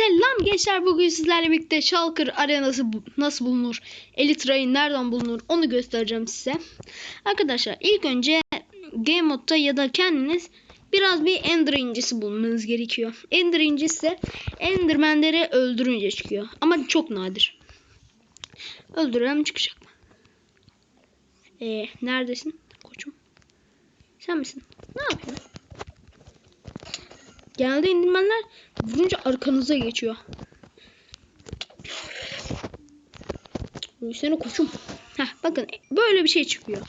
Selam gençler bugün sizlerle birlikte Shulker arenası nasıl bulunur? Elytra'yı nereden bulunur? Onu göstereceğim size. Arkadaşlar ilk önce Game Mode'da ya da kendiniz biraz bir Ender incisi bulmanız gerekiyor. Ender incisi Enderman'leri öldürünce çıkıyor. Ama çok nadir. Öldürelim çıkacak? Ee, neredesin koçum? Sen misin? Ne yapıyorsun? Genelde indirmenler vurunca arkanıza geçiyor. Seni koçum. Heh, bakın böyle bir şey çıkıyor.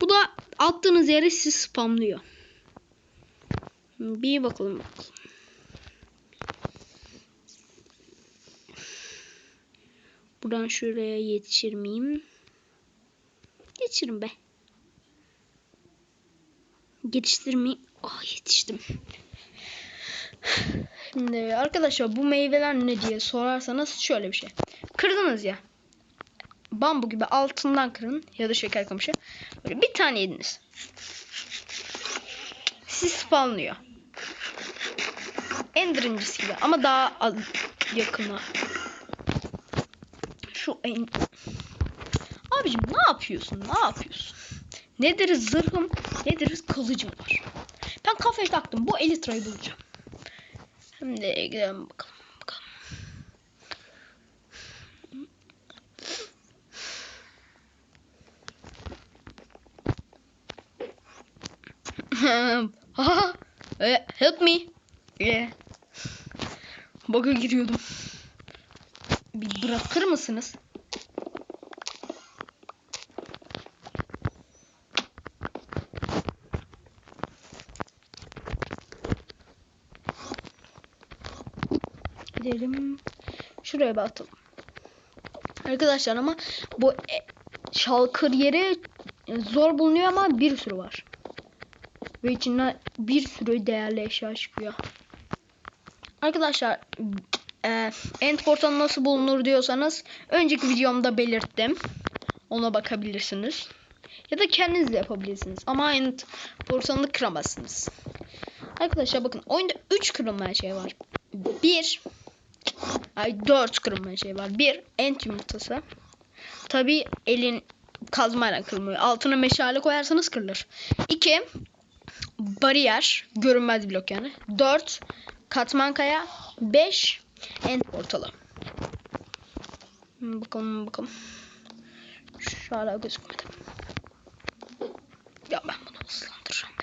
Bu da attığınız yere sizi spamlıyor. Bir bakalım. Buradan şuraya yetişir miyim? Yetişirim be. Geliştirmeyi. Ah yetiştim. Şimdi arkadaşlar bu meyveler ne diye sorarsanız şöyle bir şey. Kırdınız ya. Bambu gibi altından kırın ya da şeker kamışı. Böyle bir tane yediniz. Siz spawnlıyor. Ender incisi gibi ama daha az yakına. Şu en... Abicim ne yapıyorsun? Ne yapıyorsun? Nedir zırhım? Nedir kılıcım var? Ben kafaya taktım. Bu elitrayı bulacağım. Şimdi gidelim bakalım. Eh, Help me. Yeah. Bug'a giriyordum. Bir bırakır mısınız? Gidelim. Şuraya bir atalım. Arkadaşlar ama bu e, şalkır yeri zor bulunuyor ama bir sürü var. Ve içinden bir sürü değerli eşya çıkıyor. Arkadaşlar e, end portalı nasıl bulunur diyorsanız önceki videomda belirttim. Ona bakabilirsiniz. Ya da kendiniz de yapabilirsiniz. Ama end portalını kıramazsınız. Arkadaşlar bakın oyunda 3 kırılmayan şey var. 1 Ay 4 kırılmayan şey var. 1 ent yumurtası. Tabi elin kazmayla kırılmıyor. Altına meşale koyarsanız kırılır. 2 bariyer. Görünmez blok yani. 4 katman kaya. 5 end portalı. Bakalım bakalım. Şu hala gözükmedi. Ya ben bunu hızlandıracağım.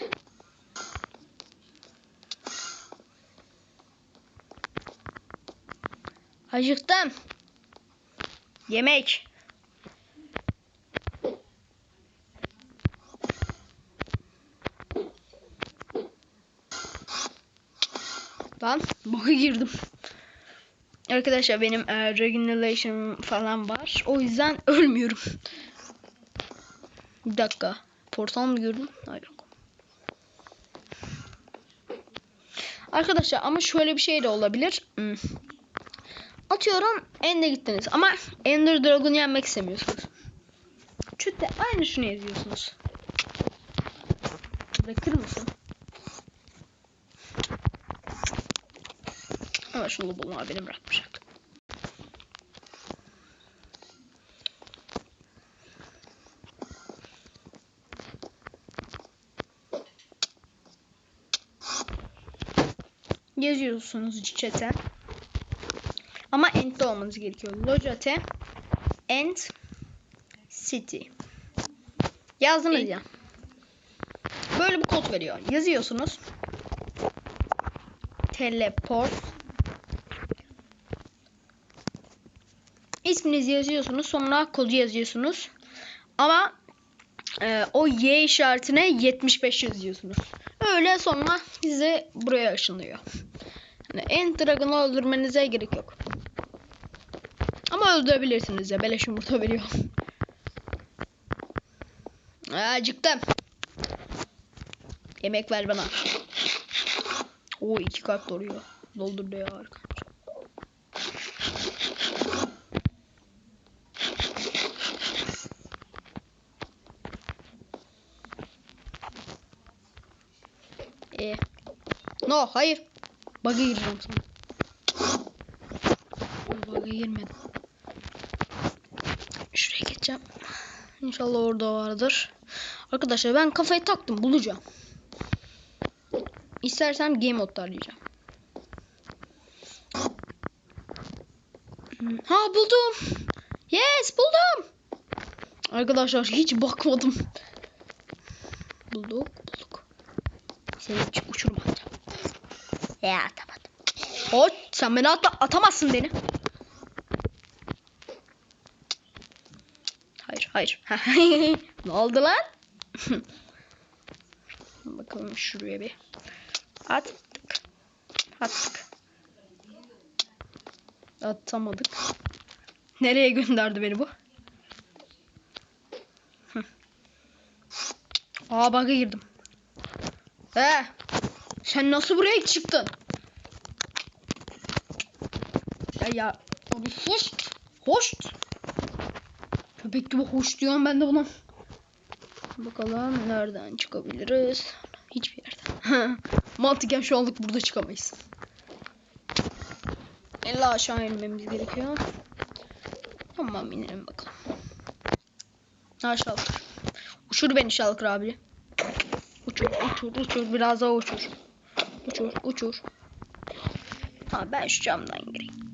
Acıktım. Yemek. Lan boka girdim. Arkadaşlar benim e, regeneration falan var. O yüzden ölmüyorum. Bir dakika. Portal mı gördüm? Hayır. Arkadaşlar ama şöyle bir şey de olabilir. Hmm. Atıyorum Ender gittiniz ama Ender Dragon'u yenmek istemiyorsunuz. Çötte aynı şunu yazıyorsunuz. Bırakır mısın? Ama şunu bulma benim bırakmayacak. Yazıyorsunuz chat'e. Ama end'de olmanız gerekiyor. Lojate end city. Yazdınız ya. Böyle bir kod veriyor. Yazıyorsunuz. Teleport. İsminizi yazıyorsunuz. Sonra kodu yazıyorsunuz. Ama e, o Y işaretine 75 yazıyorsunuz. Öyle sonra size buraya ışınlıyor. Yani End Dragon'u öldürmenize gerek yok. Ama öldürebilirsiniz ya. Beleş yumurta veriyor. Acıktım. Yemek ver bana. Oo iki kart doruyor. Doldurdu ya arkadaşlar. E. No hayır. Bug'a gireceğim sana. bug'a girmedim. Şuraya geçeceğim. İnşallah orada vardır. Arkadaşlar ben kafayı taktım bulacağım. İstersem game arayacağım. Hmm, Ha buldum. Yes buldum. Arkadaşlar hiç bakmadım. Bulduk bulduk. Seni hiç uçurma atacağım. Ya atamadım. Hoş sen beni atla atamazsın beni. Hayır ne oldu lan? Bakalım şuraya bir. Attık. Attık. Atamadık. Nereye gönderdi beni bu? Aa bug'a girdim. Ee, sen nasıl buraya çıktın? Ya ya hoş. Hoş. Köpek gibi hoş diyorum ben de buna. Bakalım nereden çıkabiliriz? Hiçbir yerden. Mantıken şu anlık burada çıkamayız. İlla aşağı inmemiz gerekiyor. Tamam inelim bakalım. Ha şalkır. Uçur beni şalkır abi. Uçur uçur uçur biraz daha uçur. Uçur uçur. Ha ben şu camdan gireyim.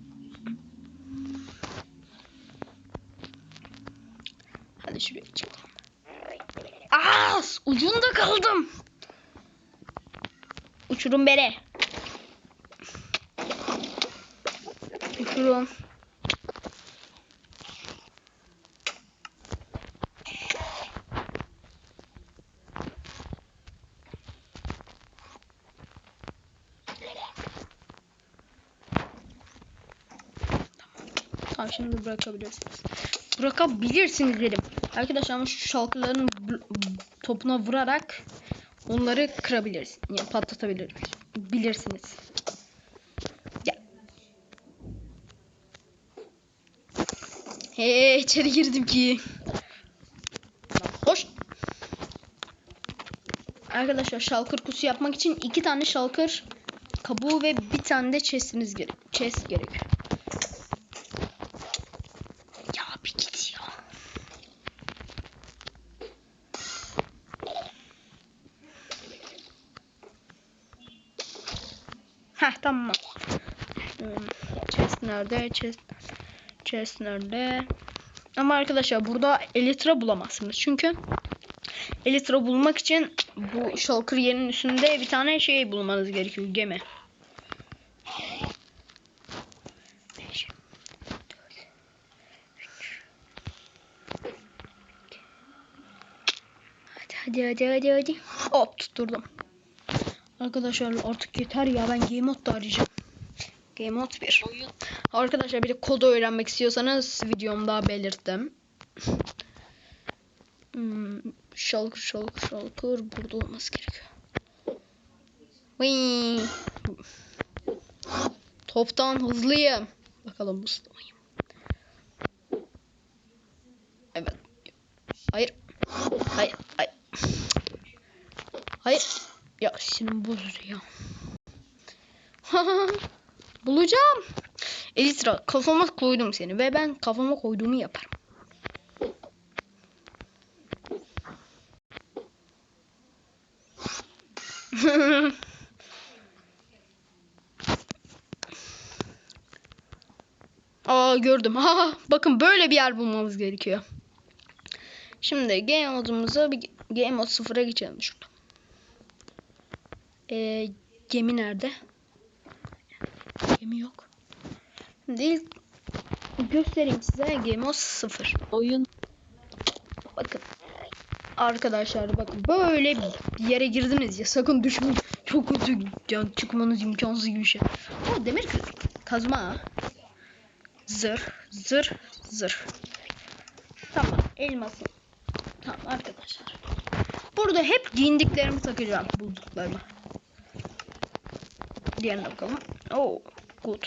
Hadi şuraya çıkalım. Aa, ucunda kaldım. Uçurum bere. Uçurum. Tamam şimdi bırakabilirsiniz. Bırakabilirsiniz dedim. Arkadaşlar ama şu şalkıların topuna vurarak onları kırabiliriz. Yani patlatabiliriz. Bilirsiniz. Ya. Hey içeri girdim ki. Hoş. Arkadaşlar şalkır kusu yapmak için iki tane şalkır kabuğu ve bir tane de chest'iniz gerek. Chest gerekiyor. Ya bir git ya. Heh tamam. Hmm, Chest nerede? Chest, chest nerede? Ama arkadaşlar burada elitra bulamazsınız. Çünkü elitra bulmak için bu shulker yerinin üstünde bir tane şey bulmanız gerekiyor. Gemi. Hadi hadi hadi hadi. Hop tutturdum. Arkadaşlar artık yeter ya ben Game Mode'da arayacağım. Game Mode 1. Oyun Arkadaşlar bir de kodu öğrenmek istiyorsanız videomda belirttim. Hmm, şalkır şalkır şalkır burada olması gerekiyor. Vıy. Toptan hızlıyım. Bakalım hızlı mıyım? Evet. Hayır. Hayır. Hayır. Hayır. Ya senin bozur ya. Bulacağım. Elitra kafama koydum seni ve ben kafama koyduğumu yaparım. Aa gördüm. Ha bakın böyle bir yer bulmamız gerekiyor. Şimdi game modumuza bir game mod sıfıra geçelim şurada. Ee, gemi nerede? Gemi yok. İlk göstereyim size game mod 0. oyun Bakın. Arkadaşlar bakın böyle bir yere girdiniz ya sakın düşmeyin. Çok kötü can çıkmanız imkansız gibi bir şey. O demir kı- kazma. Zır zır zır. Tamam elması. Tamam arkadaşlar. Burada hep giyindiklerimi takacağım bulduklarımı. Diğerine bakalım. Oh good.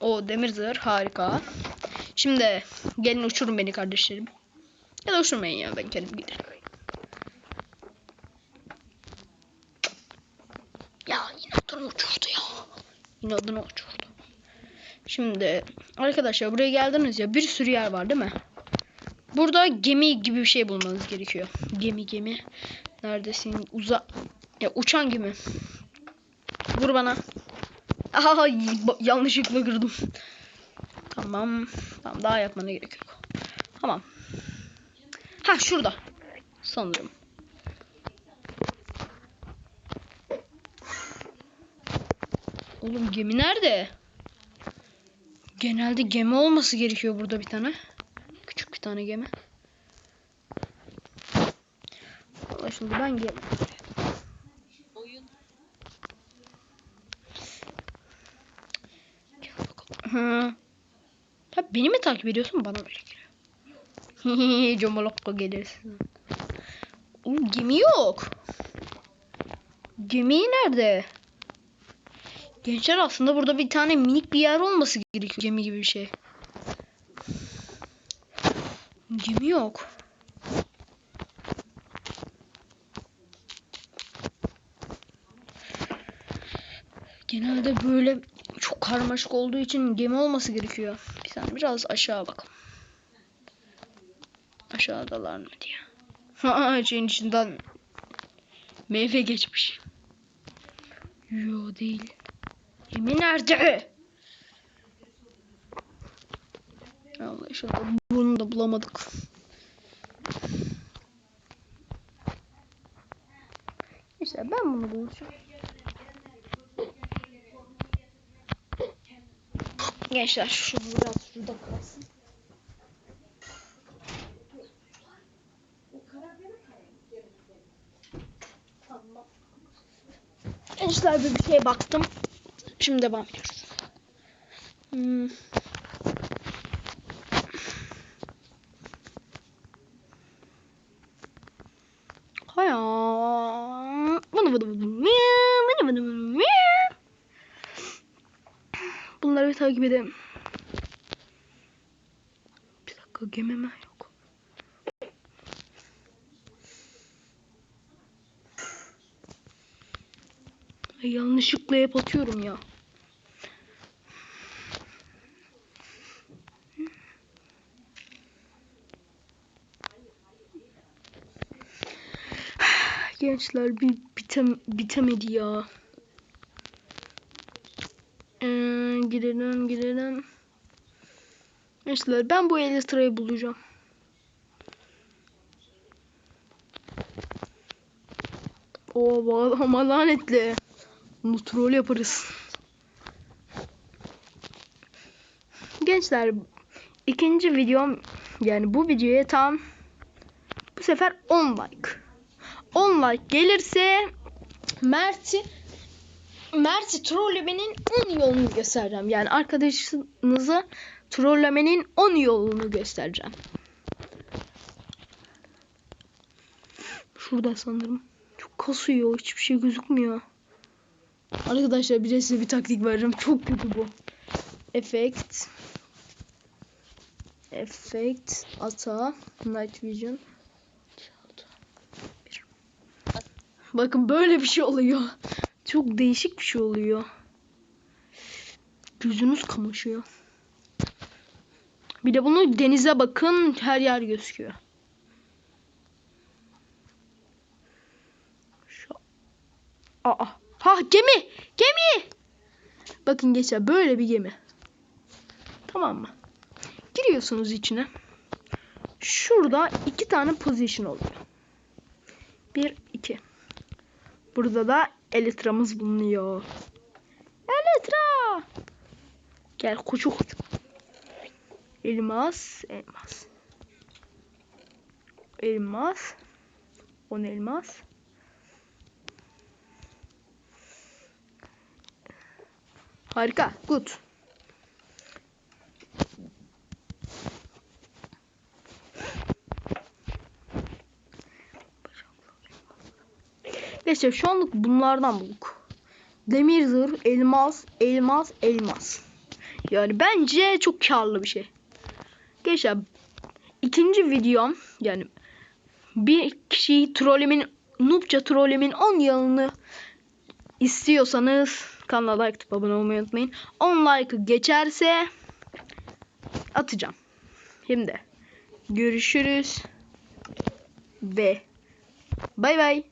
O demir zırh harika. Şimdi gelin uçurun beni kardeşlerim. Ya da uçurmayın ya ben kendim giderim. Ya yine uçurdu ya. İnadına uçurdu. Şimdi arkadaşlar buraya geldiniz ya bir sürü yer var değil mi? Burada gemi gibi bir şey bulmanız gerekiyor. Gemi gemi. Neredesin? Uza ya uçan gemi. Vur bana. Aha yanlışlıkla kırdım. Tamam. Tamam daha yapmana gerek yok. Tamam. Ha şurada. Sanırım. Oğlum gemi nerede? Genelde gemi olması gerekiyor burada bir tane. Küçük bir tane gemi. Anlaşıldı ben gemi. Hı. Ha, beni mi takip ediyorsun? Bana böyle geliyor. Comolokko gelirsin. Oğlum gemi yok. Gemi nerede? Gençler aslında burada bir tane minik bir yer olması gerekiyor. Gemi gibi bir şey. Gemi yok. Genelde böyle çok karmaşık olduğu için gemi olması gerekiyor. Bir saniye biraz aşağı bakalım. Aşağıdalar mı diye. Ha şeyin içinden meyve geçmiş. Yo değil. Gemi nerede? Allah inşallah bunu da bulamadık. İşte ben bunu bulacağım. Gençler şu biraz şurada kalsın. Gençler bir şeye baktım. Şimdi devam ediyoruz. Hmm. Haya. Bunu bunu bunu. Bunu bunu bunu. Bunları bir takip edelim. Bir dakika gemime yok. Ay, yanlışlıkla hep atıyorum ya. Gençler bir bitem bitemedi ya. Ee, gidelim gidelim. Gençler ben bu Elytra'yı bulacağım. O ama lanetli. Bunu yaparız. Gençler ikinci videom yani bu videoya tam bu sefer 10 like. 10 like gelirse Mert'i Mert'i trollemenin 10 yolunu göstereceğim. Yani arkadaşınızı trollemenin 10 yolunu göstereceğim. Şurada sanırım. Çok kasıyor. Hiçbir şey gözükmüyor. Arkadaşlar bir size bir taktik vereceğim. Çok kötü bu. Effect. Effect. Ata. Night Vision. Bakın böyle bir şey oluyor. Çok değişik bir şey oluyor. Gözünüz kamaşıyor. Bir de bunu denize bakın her yer gözüküyor. Şu... Aa. Ha gemi. Gemi. Bakın geçer böyle bir gemi. Tamam mı? Giriyorsunuz içine. Şurada iki tane position oluyor. Bir, iki. Burada da Elytra'mız bulunuyor. Elytra! Gel koçu koçu. Elmas, elmas. Elmas. On elmas. Harika. Good. Neyse şu anlık bunlardan bulduk. Demir zırh, elmas, elmas, elmas. Yani bence çok karlı bir şey. Gençler ikinci videom yani bir kişiyi trollemin noobça trollemin 10 yılını istiyorsanız kanala like atıp abone olmayı unutmayın. 10 like'ı geçerse atacağım. Şimdi görüşürüz ve bay bay.